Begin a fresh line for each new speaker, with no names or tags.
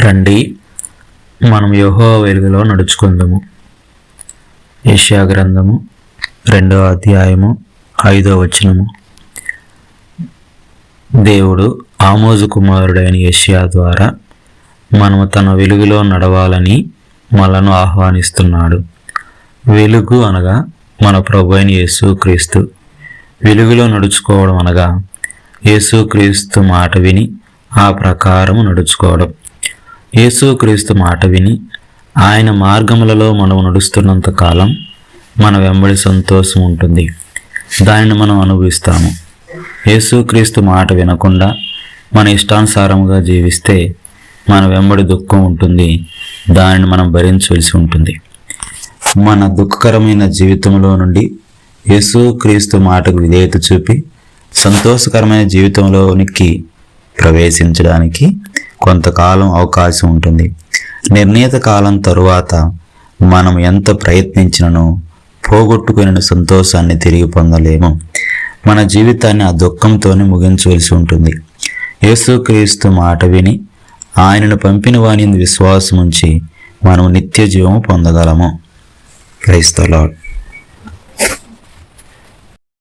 రండి. మనం యోహో వెలుగులో నడుచుకుందాము. ఏషియా గ్రంథము రెండో అధ్యాయము ఐదో వచనము. దేవుడు ఆమోజు కుమారుడైన ఏషియా ద్వారా మనము తన వెలుగులో నడవాలని మనను ఆహ్వానిస్తున్నాడు. వెలుగు అనగా మన ప్రభు అయిన యేసుక్రీస్తు వెలుగులో నడుచుకోవడం అనగా యేసుక్రీస్తు మాట విని ఆ ప్రకారము నడుచుకోవడం. యేసుక్రీస్తు మాట విని ఆయన మార్గములలో మనం నడుస్తున్నంత కాలం మన వెంబడి సంతోషం ఉంటుంది. దానిని మనం అనుభవిస్తాము. యేసుక్రీస్తు మాట వినకుండా మన ఇష్టానుసారముగా జీవిస్తే మన వెంబడి దుఃఖం ఉంటుంది. దానిని మనం భరించవలసి ఉంటుంది. మన దుఃఖకరమైన జీవితంలో నుండి యేసుక్రీస్తు మాటకు విధేయత చూపి సంతోషకరమైన జీవితంలోనికి ప్రవేశించడానికి కొంతకాలం అవకాశం ఉంటుంది. నిర్ణీత కాలం తరువాత మనం ఎంత ప్రయత్నించినను పోగొట్టుకుని సంతోషాన్ని తిరిగి పొందలేము. మన జీవితాన్ని ఆ దుఃఖంతోనే ముగించవలసి ఉంటుంది. యేసుక్రీస్తు మాట విని ఆయనను పంపిన వాని విశ్వాసం ఉంచి మనం నిత్య జీవము పొందగలము. క్రైస్తలాడ్.